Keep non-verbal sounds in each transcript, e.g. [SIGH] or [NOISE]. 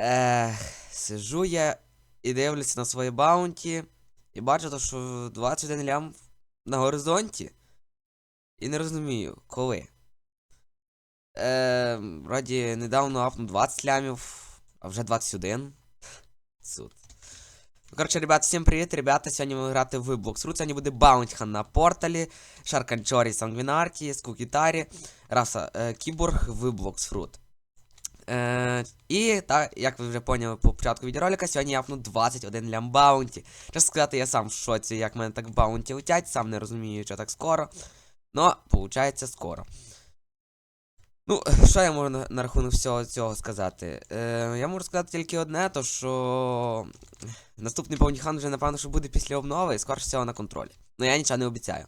Ех, сижу я і дивлюся на своє баунті, і бачу, то, що 21 лям на горизонті. І не розумію, коли. Е, вроді недавно апнув 20 лямів, а вже 21. Суд. Ну, коротше, ребята, всім привіт, ребята. Сьогодні ми грати в Blox Root. Сьогодні буде Баунтхан на порталі, Шарканчорі Сангвінарті, Скукітарі, Раса е, Кіборг в Blox Fruit. Е, і так, як ви вже поняли по початку відеоролика, сьогодні я апну 21 лям баунті. Чесно сказати, я сам в шоці, як мене так баунті летять, сам не розумію, що так скоро. Но, виходить, скоро. Ну, [LAUGHS] що я можу на, на рахунок всього цього сказати? Е, я можу сказати тільки одне, то що наступний Баунтіхан вже, напевно, що буде після обнови і скоріше всього на контролі. Ну я нічого не обіцяю.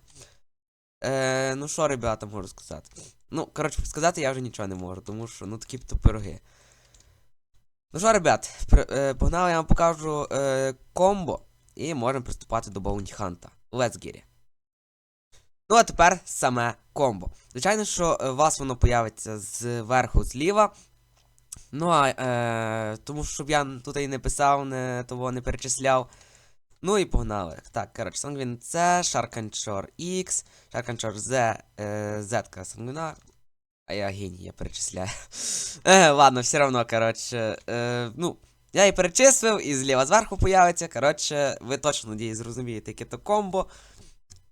Е, ну що, ребята, можу сказати? Ну, коротше, сказати я вже нічого не можу, тому що ну такі то пироги. Ну що, ребят, е, погнали, я вам покажу е, комбо і можемо приступати до Hunt. Let's get it. Ну, а тепер саме комбо. Звичайно, що е, у вас воно появиться зверху зліва. Ну, а е, тому щоб я тут і не писав, не, того не перечисляв. Ну і погнали. Так, коротше, Сангвін С, Шарканчор X, Шарканчор Z, е, Z Сангвіна. А я геній, я перечисляю. Е, ладно, все равно, коротше. Е, ну, я і перечислив, і зліва зверху появиться. Коротше, ви точно надіюсь зрозумієте, яке то комбо.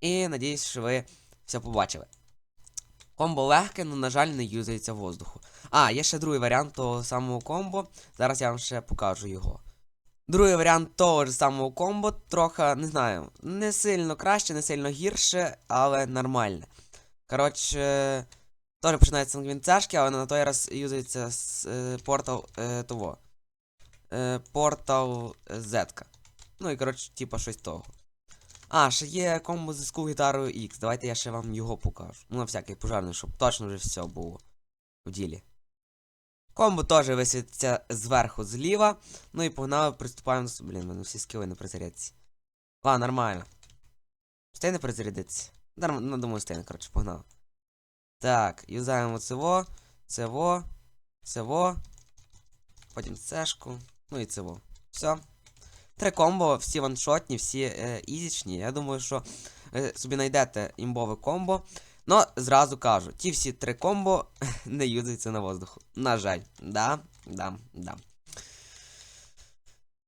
І надіюсь, що ви все побачили. Комбо легке, але, на жаль, не юзається воздуху. А, є ще другий варіант того самого комбо. Зараз я вам ще покажу його. Другий варіант того ж самого комбо, трохи, не знаю, не сильно краще, не сильно гірше, але нормальне. Коротше, теж починається сангвін цешки, але на той раз юзається з, е, портал е, того. Е, портал Z. Ну і коротше, типа щось того. А, ще є комбо з зв'язку гітарою X. Давайте я ще вам його покажу. Ну, на всякий пожарний, щоб точно вже все було в ділі. Комбо теж висвітиться зверху зліва. Ну і погнали, приступаємо. Блін, мене всі скіли не призарядяться. Ладно, нормально. Встигне призарядитися. Норм... Ну, думаю, встигне, коротше, погнали. Так, юзаємо цево, цево, цево. Потім цешку. Ну і цево. Все. Три комбо, всі ваншотні, всі е, ізічні. Я думаю, що ви собі знайдете імбове комбо. Но зразу кажу, ті всі три комбо [LAUGHS] не юзаються на воздуху. На жаль. Да, да, да.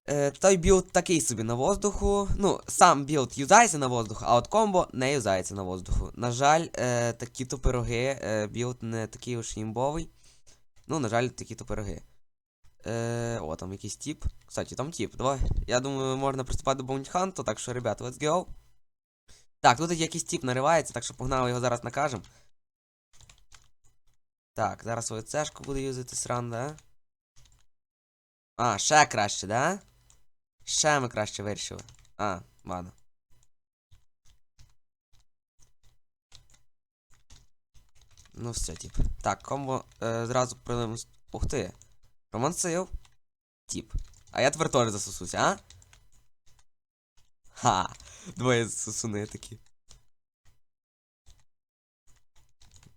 Е, той білд такий собі на воздуху. Ну, сам білд юзається на воздуху, а от комбо не юзається на воздуху. На жаль, е, такі то пироги, е, білд не такий уж імбовий. Ну, на жаль, такі то пироги. Е, о, там якийсь тип. Кстати, там тип. Давай. Я думаю, можна приступати до Bounty Hunt, так що, ребята, let's go. Так, тут якийсь тип наривається, так що погнали його зараз накажем. Так, зараз свою цешку буду юзати сран, да? А, ще краще, да? Ще ми краще вирішили. А, ладно. Ну все, тип. Так, комбо е, зразу прилим. Ух ти. Романсив. Тип. А я тепер теж засосусь, а? Ха! Двоє сосуни такі.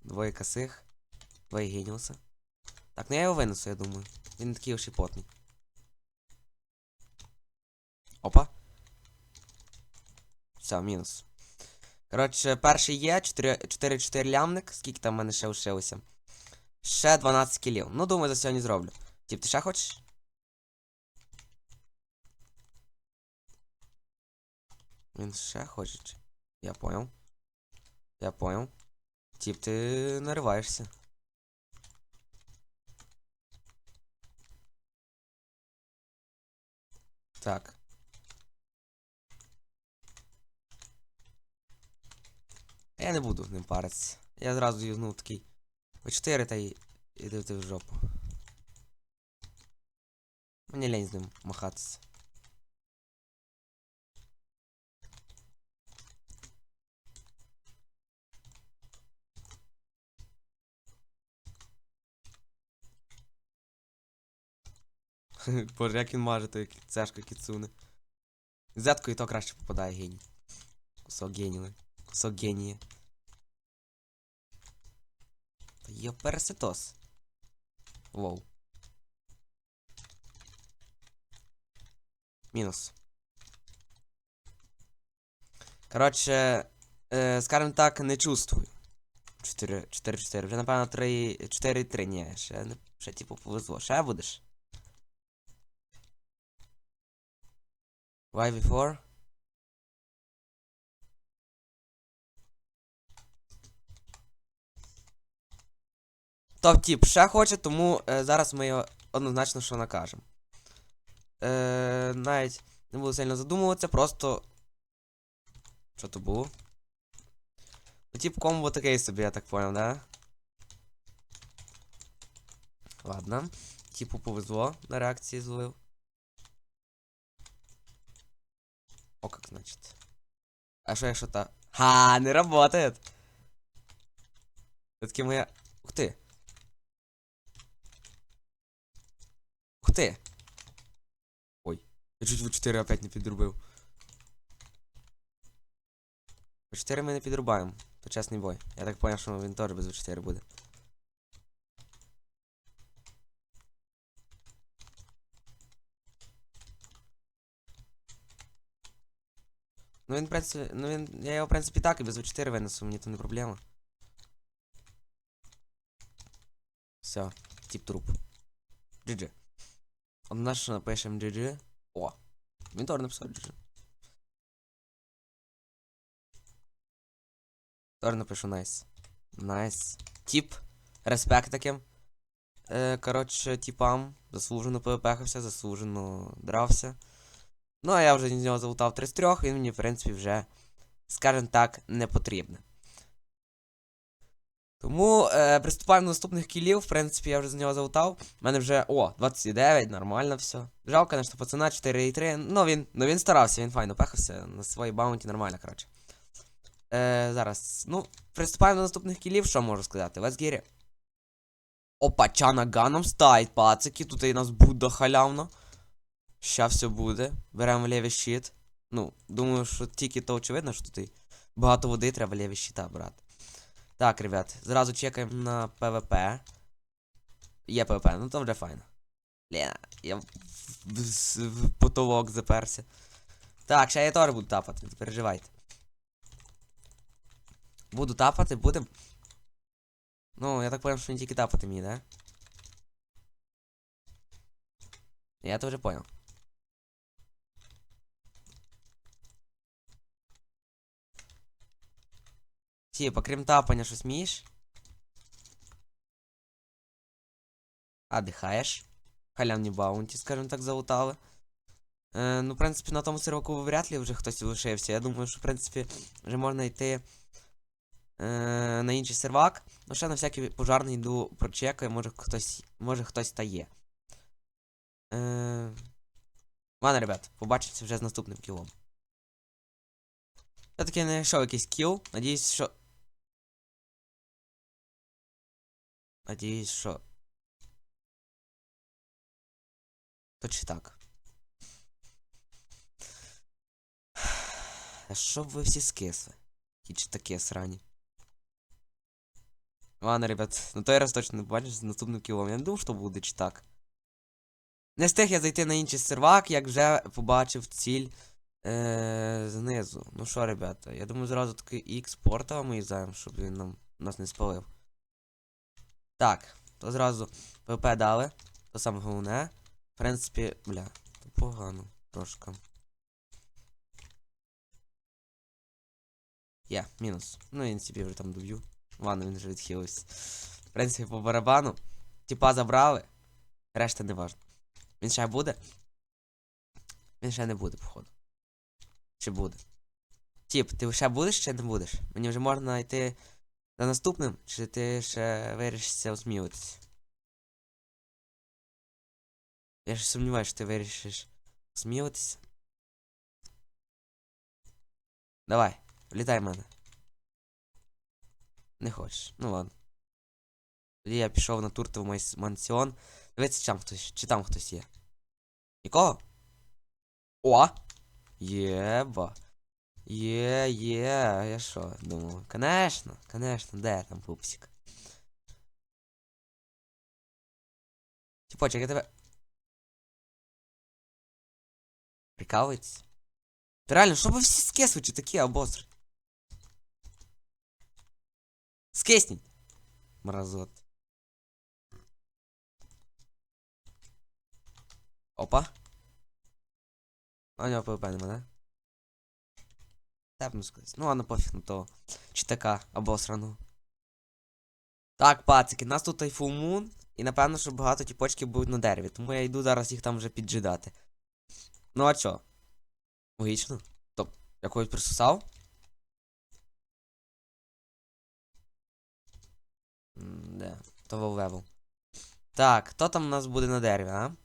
Двоє косих. Двоє геніуса. Так, ну я його винесу, я думаю. Він такий уж і потний. Опа. Все, мінус. Коротше, перший є, 4-4 лямник. Скільки там в мене ще лишилося? Ще 12 кілів. Ну, думаю, за сьогодні зроблю. Тіп, ти ще хочеш? Він ще хоче. Я понял. Я понял. Тіп, ти нариваєшся. Так. Я не буду ним паритися. Я зразу юзнув такий. Ви 4 та й іди ти в жопу. Мені лень з ним махатися. [LAUGHS] Боже, як він маже, той цешка кіцуне. Зетко і то краще попадає геній. Кусок генії. Кусок генії. Та є переситос. Воу. Мінус. Коротше, е, скажем так, не чувствую. 4, 4, 4. Вже, напевно, 3, 4, 3. Ні, ще, ще типу повезло. Ще будеш? Why before? Топ-тіп ще хоче, тому е, зараз ми його однозначно що накажемо. Е, навіть не буду сильно задумуватися, просто. Що то було? Ну, тип комбо такий собі, я так понял, да? Ладно. Типу повезло на реакції зловив. О, как значит. А что якщо та. Ха, не работает. Це таки моя. Ух ти. Ух ти. Ой. Я чуть в 4 опять не підрубив. В 4 ми не підрубаємо. То чесний бой. Я так понял, що він теж без В4 буде. Ну він, в принципі, ну він, я його, в принципі, так і без В4 винесу, мені то не проблема. Все, тип труп. GG. Однозначно напишемо GG. О, він теж написав GG. Теж напишу найс. Найс. Тип. Респект таким. Е, коротше, типам. Заслужено ПВПхався, заслужено дрався. Ну, а я вже з нього залутав 3 з 3, він мені, в принципі, вже, скажімо так, не потрібен. Тому е, приступаємо до наступних кілів. В принципі, я вже з нього залутав. У мене вже. О, 29, нормально все. Жалко, конечно, пацана 4,3. Ну він, ну він старався, він файно пехався. На своїй баунті нормально, коротше. Е, зараз. Ну, приступаємо до наступних кілів, що можу сказати? Весгірі. Опа, чана ганом стають, пацики. Тут і нас буде халявно. Ща все буде. Беремо лівий щит. Ну, думаю, що тільки то очевидно, що тут багато води треба лівий щита брати. Так, ребят, зразу чекаємо на ПВП. Є ПВП, ну то вже файно. Лена, я в, потолок заперся. Так, ще я теж буду тапати, не переживайте. Буду тапати, будем. Ну, я так понял, що не тільки тапати мені, да? Я это вже понял. Типа, крім тапання, щось вмієш? А, дихаєш? Халявні баунті, скажімо так, залутали. Е, ну, в принципі, на тому серваку вряд ли вже хтось лишився. Я думаю, що, в принципі, вже можна йти е, на інший сервак. Ну, ще на всякий пожарний йду прочекаю, може хтось, може хтось та є. Е, ладно, ребят, побачимося вже з наступним кілом. Я таки знайшов якийсь кіл. Надіюсь, що. Надіюсь, що. То чи так? А що б ви всі скисли? Ті чи таке срані? Ладно, ребят, на той раз точно не побачиш з наступним кілом. Я не думав, що буде чи так. Не встиг я зайти на інший сервак, як вже побачив ціль е, знизу. Ну що, ребята, я думаю, зразу такий X порта ми юзаємо, щоб він нам нас не спалив. Так, то зразу ПП дали. То саме головне. В принципі, бля, то погано трошки. Є, мінус. Ну він собі вже там доб'ю. Ладно, він вже відхилився. В принципі, по барабану. Тіпа забрали. Решта не важно. Він ще буде? Він ще не буде, походу. Чи буде? Тіп, ти ще будеш чи не будеш? Мені вже можна йти за наступним, чи ти ще вирішишся осмілитися? Я ж сумніваюся, що ти вирішиш осмілитися. Давай, влітай в мене. Не хочеш. Ну ладно. Тоді я пішов на тур в май- мансіон. Дивіться, там хтось, чи там хтось є. Нікого? О! Єба. Є, є, я що, думав. Конечно, конечно, де там пупсик? Типочек, я тебе. Прикалується. Та реально, що ви всі скисуючи такі обостри? Скисніть. Мразот. Опа. А у нього ПВП нема, да? Тепну сказати. Ну ладно, пофіг на того. Чи така обосрану. Так, пацики, нас тут Full Moon, і напевно, що багато тіпочків будуть на дереві, тому я йду зараз їх там вже піджидати. Ну а чо? Логічно. Топ, я когось присусав? Де? То левел. Так, хто там у нас буде на дереві, а?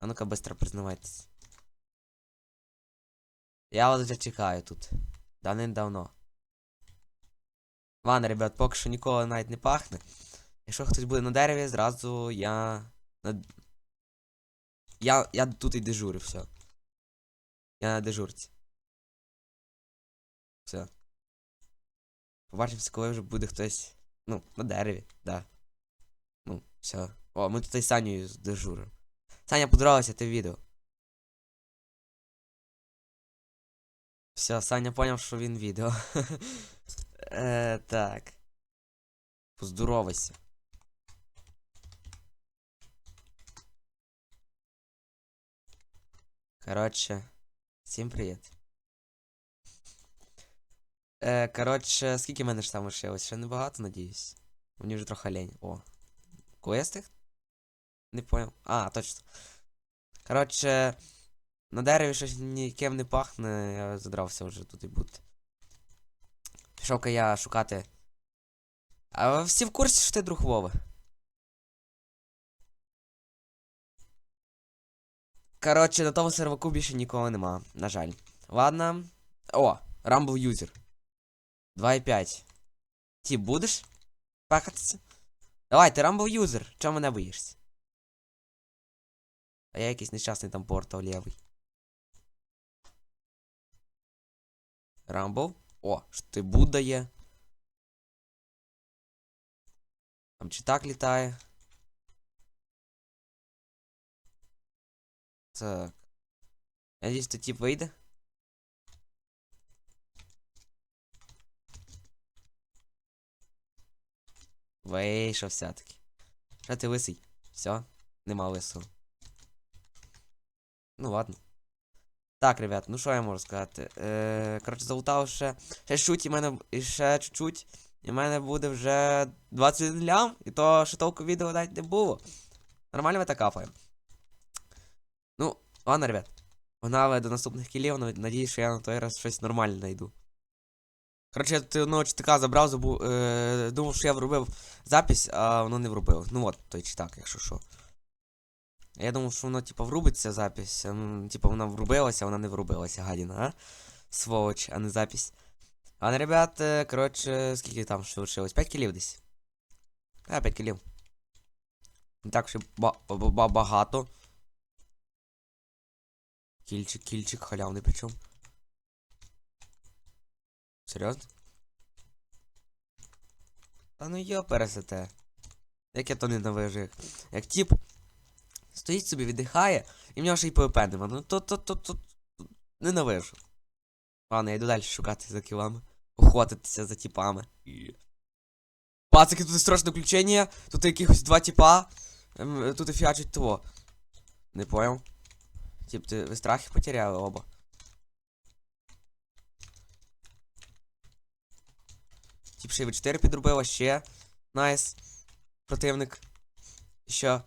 А ну-ка, быстро признавайтесь. Я вас вже чекаю тут. Давним-давно. Ладно, ребят, поки що ніколи навіть не пахне. Якщо хтось буде на дереві, зразу я. Я. Я тут і дежурю, все. Я на дежурці. Все. Побачимося, коли вже буде хтось. Ну, на дереві, да. Ну, все. О, ми тут і з Санєю дежуримо. Саня, подобалося те відео. Все, Саня поняв, що він відео. е, [LAUGHS] так. Поздоровайся. Коротше, всім привіт. Е, коротше, скільки в мене ж там лишилось? Ще небагато, надіюсь. Мені вже трохи лень. О. Квестих? Не понял. А, точно. Коротше, на дереві щось ніким не пахне, я задрався вже тут і бути. Пішов-ка я шукати. А всі в курсі, що ти друг Вова? Коротше, на тому серваку більше нікого нема, на жаль. Ладно. О, Rumble User. 2.5. Ті будеш? Пахатися? Давай, ти Rumble User. Чого мене боїшся? А я якийсь нещасний там портал лівий. Рамбл? О, що ти Будда є. Там чи так літає. Так. Я надіюсь, то тип вийде. Вийшов все-таки. Що ти лисий? Все, нема лисого. Ну ладно. Так, ребят, ну що я можу сказати? Е, коротше, залутав ще. Ще чуть, і мене і ще чуть-чуть. І в мене буде вже 21 лям, і то ще толку відео навіть не було. Нормально ми так кафаємо. Ну, ладно, ребят. Погнали до наступних кілів, надіюсь, що я на той раз щось нормальне знайду. Коротше, я одного читака забрав, забув, е, думав, що я вробив запись, а воно не вробило. Ну от, той читак, якщо що. Я думав, що воно, типа, врубиться запись. ем, Типа вона врубилася, а вона не врубилася, гадіна, а? Сволоч, а не запись. А не, ребят, е, коротше, скільки там що лишилось? 5 кілів десь. А, 5 кілів. Не так ще ба ба ба багато. Кільчик, кільчик, халявний причому. Серйозно? Та ну йо пересете. Як я то ненавижу, як. Як тип стоїть собі, віддихає, і в нього ще й ПВП нема. Ну то то то то ненавижу. Ладно, я йду далі шукати за кілами. Охотитися за тіпами. Пацики, тут страшне включення, тут якихось два тіпа. Ем, тут і фіачить того. Не понял. Тип, ти ви страхи потеряли оба. Тип ще й В4 підробила, ще. Найс. Противник. Що?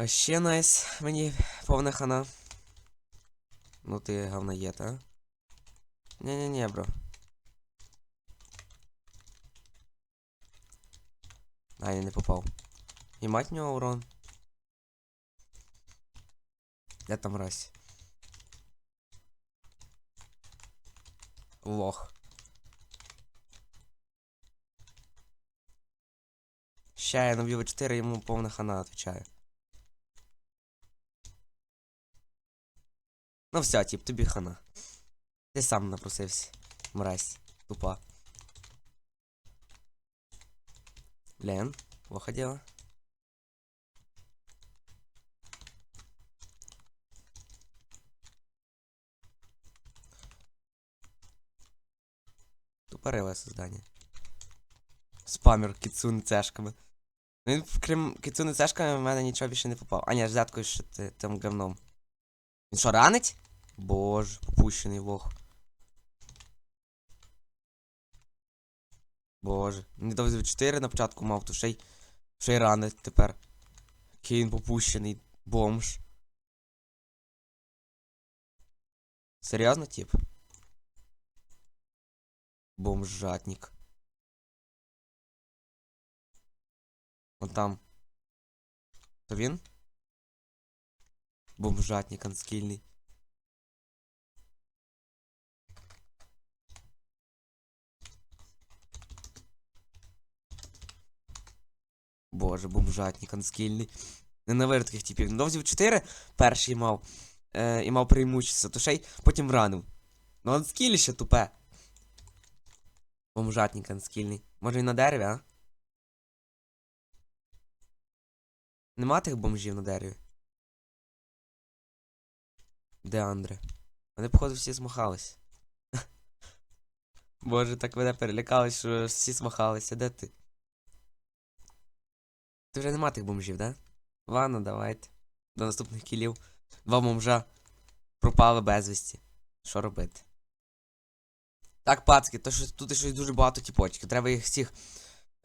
А ще найс. Мені повна хана. Ну ти говноєд, а? Не-не-не, бро. А, я не попав. І мать нього урон. Де там мразь? Лох. Ща я наб'ю 4 йому повна хана, отвечаю. Ну все, тип, тобі хана. Ти сам напросився. Мразь. Тупа. Блин, плохо дело. Тупориле создание. Спамер кіцуни цешками. Ну він крім кіцуни цешками в мене нічого більше не попав. А ні, ж дядкою, що ти там говном. Він що, ранить? Боже, попущений лох. Боже. Мені довезли 4 на початку мав, то ще й. Ще й ранить тепер. Він попущений бомж. Серйозно, тип? Бомжатник. Вон там. То він? Бомжатник анскільний. Боже, бомжатник анскільний. Ненавижу таких типів. Довзів 4 перший мав. Е, і мав преимущество, то ще й потім ранив. Ну анскілі ще тупе. Бомжатник анскільний. Може він на дереві, а? Нема тих бомжів на дереві. Де Андре? Вони, походу, всі змахались. [LAUGHS] Боже, так мене перелякали, що всі змахалися. Де ти? Ти вже нема тих бомжів, да? Ладно, давайте. До наступних кілів. Два бомжа пропали безвісті. Що робити? Так, пацки, то що тут щось дуже багато тіпочків. Треба їх всіх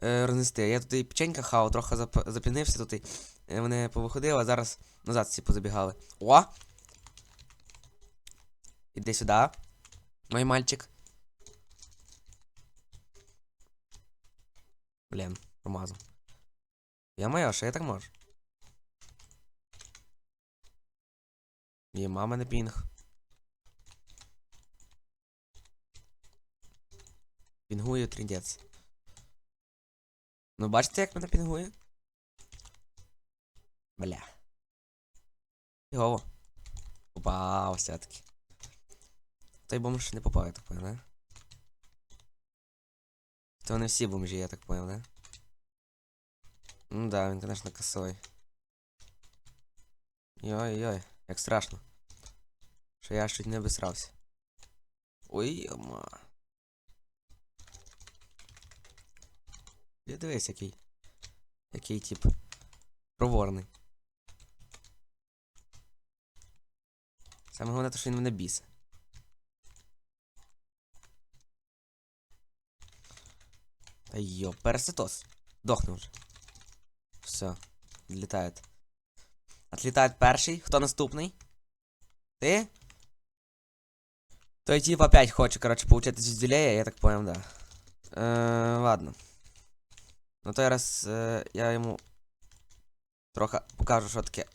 е, рознести. Я тут і печенька хав, трохи зап... запінився тут. І... е, Вони повиходили, а зараз назад всі позабігали. О! Іди сюди. Мой мальчик. Блін, промазав. Я моя, що я так можу? Є мама не пінг. Пінгує тріндець. Ну бачите, як мене пінгує? Бля. Йово. Попав все-таки. Той бомж не попав, я так понял, да? То вони всі бомжі, я так понял, да? Ну да, він, конечно, косой. Йой-йой, як страшно. Що я чуть не обісрався. Ой, йома. Я дивись, який. Який тип. Проворний. Саме головне, то, що він мене бісе. Йо, переситос. Дохне вже. Все. Відлітають. Отлітает перший. Хто наступний? Ти? Той тип опять хоче, короче, получать звезделея, я так понял, да. Э, ладно. На той раз е, я йому трохи покажу, що таке.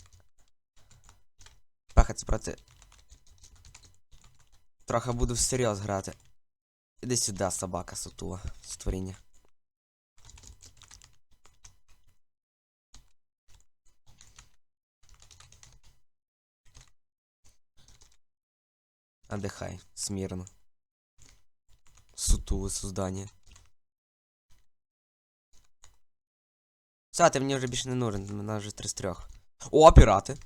Пехаться проти. Трохи буду всерйоз грати. Іди сюди, собака сутула, створіння. Отдыхай, смирно. Сутулое создание. Все, ти мені вже більше не нужен, мене вже три з трьох. О, пірати!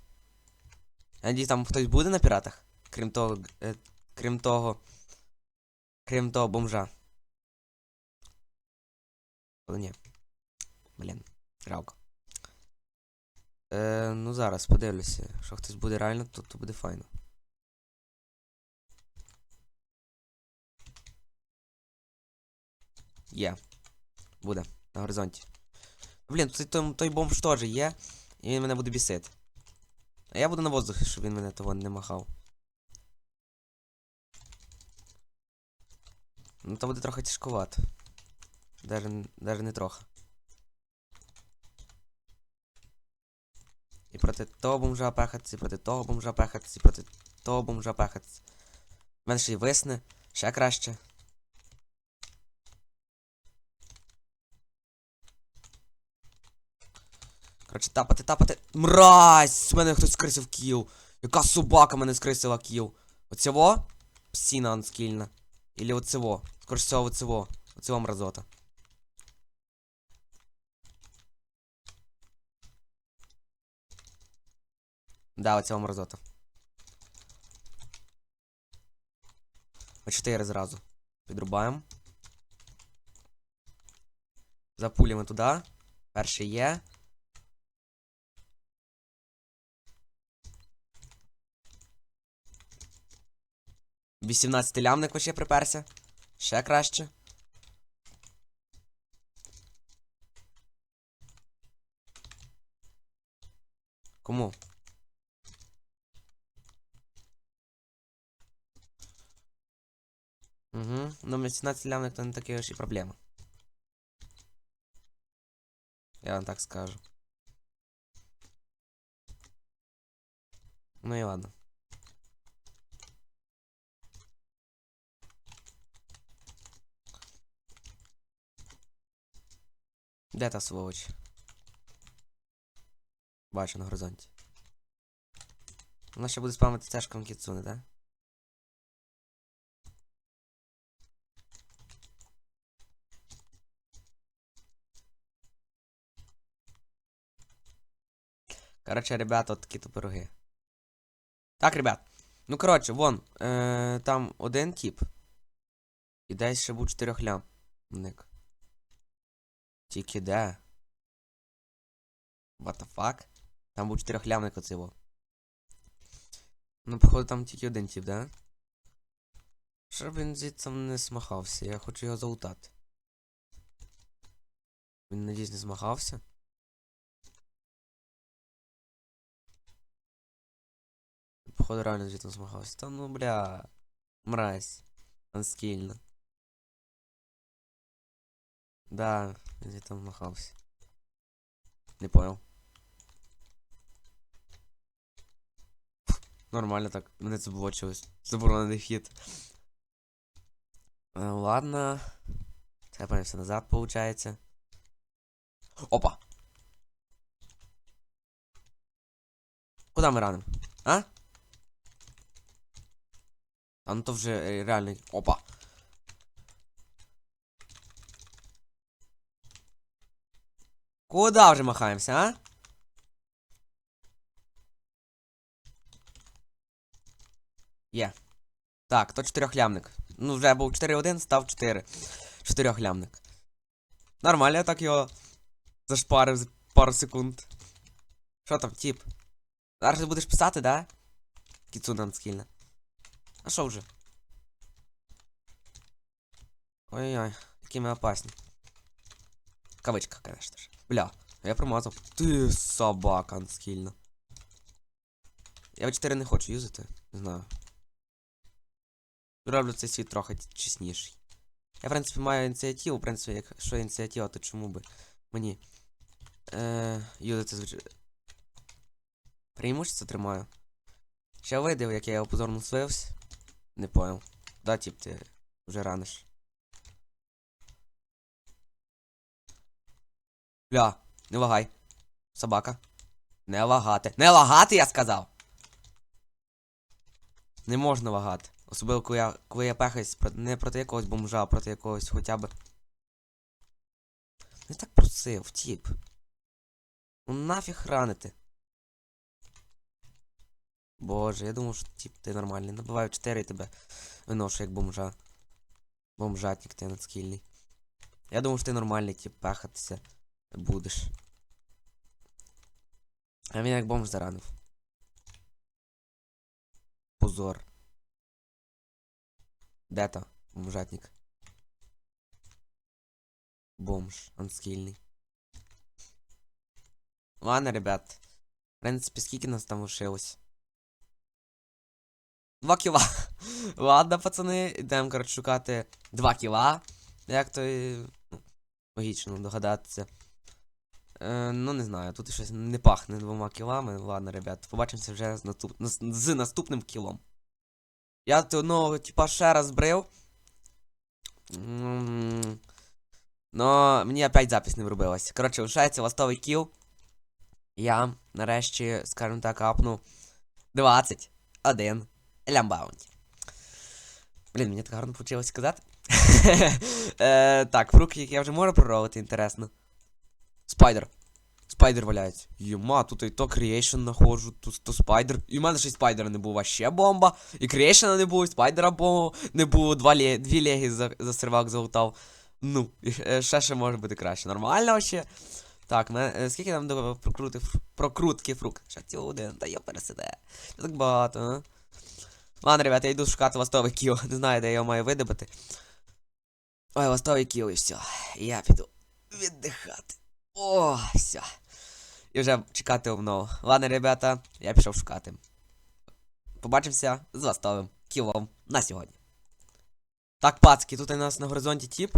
Надіюсь, там хтось буде на піратах? Крім того. Е, крім того. Крім того бомжа. Але ні. Блін, жалко. Е, ну зараз подивлюся. Якщо хтось буде реально, то, то буде файно. Є. Буде. На горизонті. Блін, той, той, той бомж теж є. І він мене буде бісити. А я буду на воздухі, щоб він мене того не махав. Ну то буде трохи тяжкувато. Даже, даже не трохи. І проти того бомжа пехатися, і проти того бомжа пехатися, і проти того бомжа пехатися. В мене й висне, ще краще. Коротше, тапати, тапати. Мразь! У мене хтось скрисив кіл. Яка собака мене скрисила кіл? Оцього? Псіна анскільна. Ілі оцего. Скоріше всього, оцего. Оцього мразота. Да, оцього мразота. По 4 зразу. Підрубаємо. Запулюємо туди. Перший є. Вісімнадцятий лямник вообще приперся. Ще краще. Кому? Угу. Ну, 18 лямник то не такі ж і проблема. Я вам так скажу. Ну і ладно. Де та сволоч? Бачу на горизонті. Вона ще буде спамити цешком кіцуни, да? Короче, ребята, от такі то пироги. Так, ребят. Ну, коротше, вон, е, там один тип. І десь ще був чотирьохлямник. Тільки де? What the fuck? Там був чотирьохлямник оцей во. Ну, походу, там тільки один тип, да? Щоб він звідси не смахався, я хочу його залутати. Він надіюсь не змахався. Походу реально звідти змагався. Та ну бля. Мразь. Анскільно. Да, він звідти змахався. Не понял. Нормально так. Мене це було чогось. Заборонений хід. Е, ладно. Тепаємося назад, получається. Опа! Куда ми ранимо? А? А ну то вже е, реально. Опа. Куда вже махаємося, а? Є. Так, то чотирьохлямник. Ну, вже був 4-1, став 4. Чотирьохлямник. Нормально, я так його зашпарив за пару секунд. Що там, тип? Зараз ти будеш писати, да? Кіцуна скільна. А що вже? Ой-ой, які ми опасні. Кавичка, конечно ж. Бля, я промазав. Ти собака анскільна. Я в 4 не хочу юзати, не знаю. Роблю цей світ трохи чесніший. Я, в принципі, маю ініціативу, в принципі, якщо ініціатива, то чому би мені. Е, юзати звичайно. Преимущество тримаю. Ще видив, як я його позорно свився. Не понял. Да, тип, ти вже раниш. Бля, не лагай. Собака. Не лагати. Не лагати, я сказав! Не можна лагати. Особливо, коли я, коли я пехаюсь не проти якогось бомжа, а проти якогось хоча б. Не так просив, тіп. Ну нафіг ранити. Боже, я думав, що тип ти нормальний. Набиваю 4 і тебе виношу як бомжа. Бомжатник ти надскільний. Я думав, що ти нормальний, тип, пехатися будеш. А він як бомж заранив. Позор. Де то? Бомжатник. Бомж, анскільний. Ладно, ребят. В принципі, скільки нас там лишилось? Два кіла. [LAUGHS] Ладно, пацани, йдемо, коротше, шукати 2 кіла. Як то ну, логічно догадатися. Е, ну, не знаю, тут щось не пахне двома кілами. Ладно, ребят, побачимося вже з, наступ... з, наступним кілом. Я ти одного, типа, ще раз брив. Но мені опять запись не врубилась. Коротше, лишається ластовий кіл. Я нарешті, скажімо так, апну 21 лямбаунті. Блін, мені так гарно вийшло сказати. [LAUGHS] е, так, фрукт, який я вже можу проролити, інтересно. Спайдер. Спайдер валяється. Єма, тут і то Creation находжу, тут то спайдер. І в мене ще спайдера не було, вообще бомба. І Creation не було, і спайдера бомба не було, два ле... дві легі за, за сервак залутав. Ну, ще- ще ще може бути краще. Нормально ще. Так, мене, е, скільки там до прокрути, прокрутки фрукт? Ще один, та я пересиде. Так багато, а? Ладно, ребята, я йду шукати ластовий кіл. Не знаю, де я його маю видобити. Ой, ластовий кіл і все. Я піду віддихати. О, все. І вже чекати обнову. Ладно, ребята, я пішов шукати. Побачимося з ластовим кілом на сьогодні. Так, пацки, тут у нас на горизонті тіп.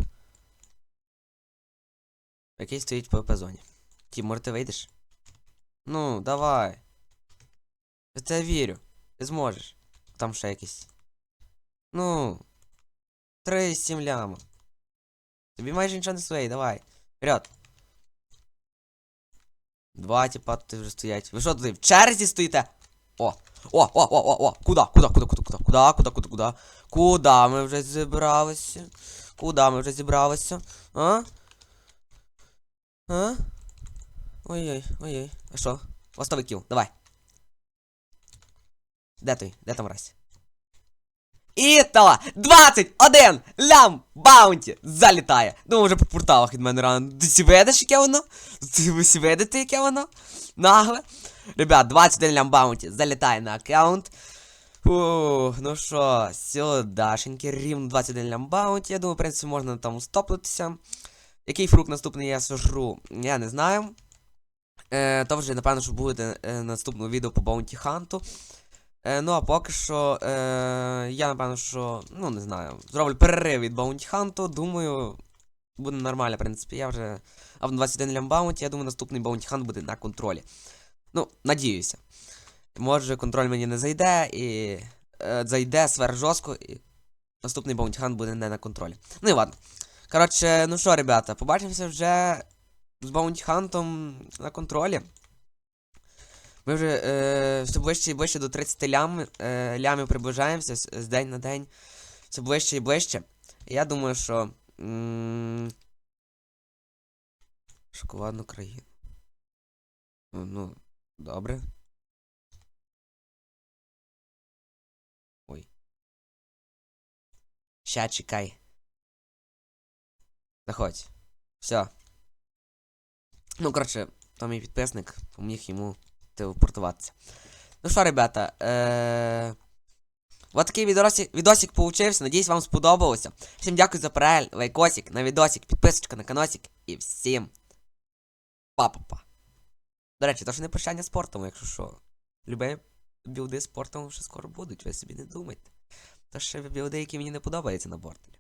Який стоїть в ПВП зоні. Тіп, може ти вийдеш? Ну, давай. Я тебе вірю. Ти зможеш. Там ще якийсь. Ну. 3,7 ляма. Тобі майже нічого не своє, давай. Вперед. Два типа тут вже стоять. Ви що тут в черзі стоїте? О! О, о, о, о, о! Куда? Куда, куда, куда, куда, куда, куда, куда, куда? Куда ми вже зібралися? Куда ми вже зібралися? А? А? Ой-ой, ой-ой. А що? Ластовий кіл, давай. Де той? Де там мразь? Італа! 21 лям баунті залітає. Ну, вже по порталах від мене рано. Ти видиш, яке воно? Ви сі видите, яке воно? Нагле. Ребят, 21 лям баунті залітає на аккаунт. Фух, ну що, сюдашеньки, рівно 21 лям баунті. Я думаю, в принципі, можна там устоплитися. Який фрукт наступний я сожру, я не знаю. Е, то вже, напевно, що буде е, наступне відео по Баунті Ханту. Е, ну а поки що, е, я напевно, що, ну не знаю, зроблю перерив від Bounty Hunt, думаю, буде нормально, в принципі. Я вже. А в 21 лям Bounty, я думаю, наступний Bounty Hunt буде на контролі. Ну, надіюся. Може, контроль мені не зайде і. Е, зайде сверх жорстко, і наступний Bounty Hunt буде не на контролі. Ну і ладно. Коротше, ну що, ребята, побачимося вже з Bounty Hunt на контролі. Ми вже е, все ближче і ближче до 30 лям, е, лямів приближаємося з, з день на день. Все ближче і ближче. Я думаю, що. М- шоколадну країну. Ну, добре. Ой. Ща чекай. Заходь. Все. Ну, коротше, там мій підписник, поміг йому телепортуватися. Ну що, ребята, е... Вот такий відосик, відосик получився. Надіюсь, вам сподобалося. Всім дякую за перегляд, лайкосик на відосик, підписочка на каносик і всім па-па-па. До речі, то ж не прощання спортом, якщо що. Любі білди спортом вже скоро будуть, ви собі не думайте. То ще білди, які мені не подобаються на бортелі.